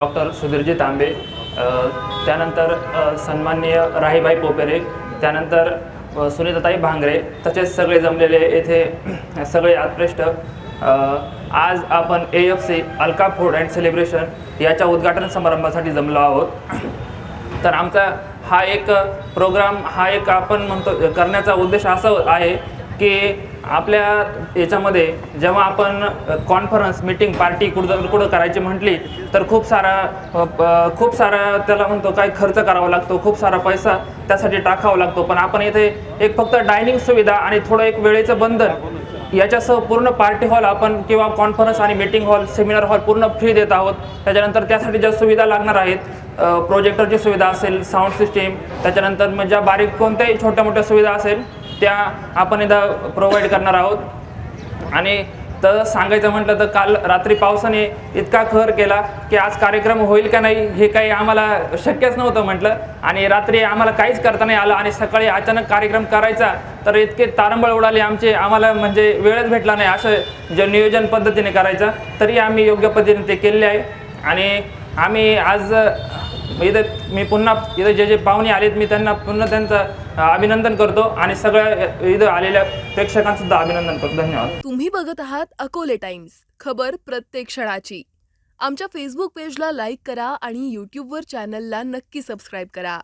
Doctor सुधीरजी तांबे त्यानंतर सन्माननीय राहीबाई पोपेरे त्यानंतर सुनीताताई भांगरे तसेच सगळे जमलेले येथे सगळे आत्प्रेष्ट आज आपण A F C Alka food and celebration याच्या उद्घाटन समारंभासाठी जमलो आहोत. तर आमचा हा एक प्रोग्राम हा एक आपण म्हणतो करण्याचा उद्देश असा आहे की आपल्या याच्यामध्ये जेव्हा आपण कॉन्फरन्स मीटिंग पार्टी कुठं कुठं करायची म्हटली तर खूप सारा खूप सारा त्याला म्हणतो काय खर्च करावा लागतो खूप सारा पैसा त्यासाठी टाकावा लागतो. पण आपण इथे एक फक्त डायनिंग सुविधा आणि थोडं एक वेळेचं बंधन याच्यासह पूर्ण पार्टी हॉल आपण किंवा कॉन्फरन्स आणि मीटिंग हॉल सेमिनार हॉल पूर्ण फ्री देत आहोत. त्याच्यानंतर त्यासाठी ज्या सुविधा लागणार आहेत प्रोजेक्टरची सुविधा असेल साऊंड सिस्टीम त्याच्यानंतर मग ज्या बारीक कोणत्याही छोट्या मोठ्या सुविधा असेल त्या आपण इथं प्रोव्हाइड करणार आहोत. आणि तर सांगायचं म्हटलं तर काल रात्री पावसाने इतका कहर केला की आज कार्यक्रम होईल का नाही हे काही आम्हाला शक्यच नव्हतं म्हटलं. आणि रात्री आम्हाला काहीच करता नाही आलं आणि सकाळी अचानक कार्यक्रम करायचा तर इतके तारंबळ उडाले आमचे आम्हाला म्हणजे वेळच भेटला नाही असं जे नियोजन पद्धतीने करायचं तरी आम्ही योग्य पद्धतीने ते केले आहे. आणि आम्ही आज इथं मी पुन्हा इथं जे जे पाहुणे आलेत मी त्यांना पुन्हा त्यांचं अभिनंदन करतो आणि सगळ्या इथं आलेल्या प्रेक्षकांसुद्धा अभिनंदन करतो. धन्यवाद. तुम्ही बघत आहात अकोले टाइम्स. खबर प्रत्येक क्षणाची. आमच्या फेसबुक पेजला लाईक करा आणि यूट्यूबवर चॅनलला नक्की सबस्क्राईब करा.